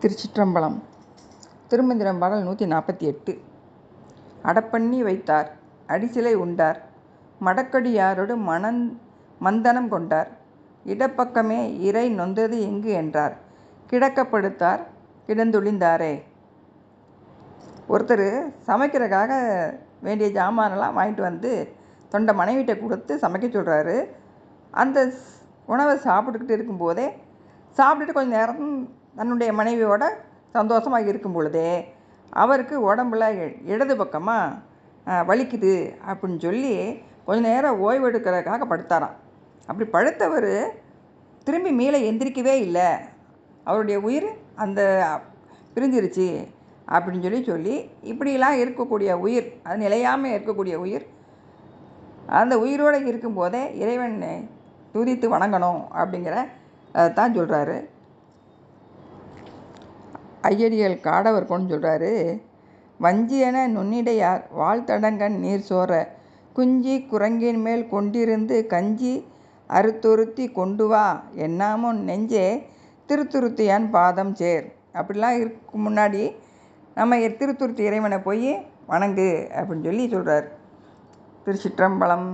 திருச்சிற்றம்பலம். திருமந்திரம் பாடல் நூற்றி நாற்பத்தி எட்டு. அடப்பண்ணி வைத்தார் அடிசிலை உண்டார் மடக்கடியாரோடு மணந் மந்தனம் கொண்டார் இடப்பக்கமே இறை நொந்தது எங்கு என்றார் கிடக்கப்படுத்தார் கிடந்துழிந்தாரே. ஒருத்தர் சமைக்கிறதுக்காக வேண்டிய ஜாமானெல்லாம் வாங்கிட்டு வந்து தொண்டை மனைவிட்ட கொடுத்து சமைக்க சொல்கிறாரு அந்த உணவை சாப்பிட்டுக்கிட்டு இருக்கும்போதே சாப்பிட்டுட்டு கொஞ்சம் நேரம் தன்னுடைய மனைவியோட சந்தோஷமாக இருக்கும் பொழுதே அவருக்கு உடம்புல இடது பக்கமாக வலிக்குது அப்படின்னு சொல்லி கொஞ்ச நேரம் ஓய்வெடுக்கிறதுக்காக படுத்தாராம். அப்படி படுத்தவர் திரும்பி மேலே எந்திரிக்கவே இல்லை. அவருடைய உயிர் அந்த பிரிஞ்சிருச்சு அப்படின்னு சொல்லி சொல்லி இப்படிலாம் இருக்கக்கூடிய உயிர் அது நிலையாமல் இருக்கக்கூடிய உயிர் அந்த உயிரோடு இருக்கும்போதே இறைவன் துதித்து வணங்கணும் அப்படிங்கிற தான் சொல்கிறாரு ஐயடிகள் காடவர் கொண்டு சொல்கிறாரு வஞ்சியென நுண்ணிடையார் வாழ்த்தடங்கன் நீர் சோர குஞ்சி குரங்கின் மேல் கொண்டிருந்து கஞ்சி அறுத்துருத்தி கொண்டு வா என்னாமோ நெஞ்சே திருத்துருத்தியான் பாதம் சேர். அப்படிலாம் இருக்கு முன்னாடி நம்ம திருத்துருத்தி இறைவனை போய் வணங்கு அப்படின்னு சொல்லி சொல்கிறார் திருச்சிற்றம்பலம்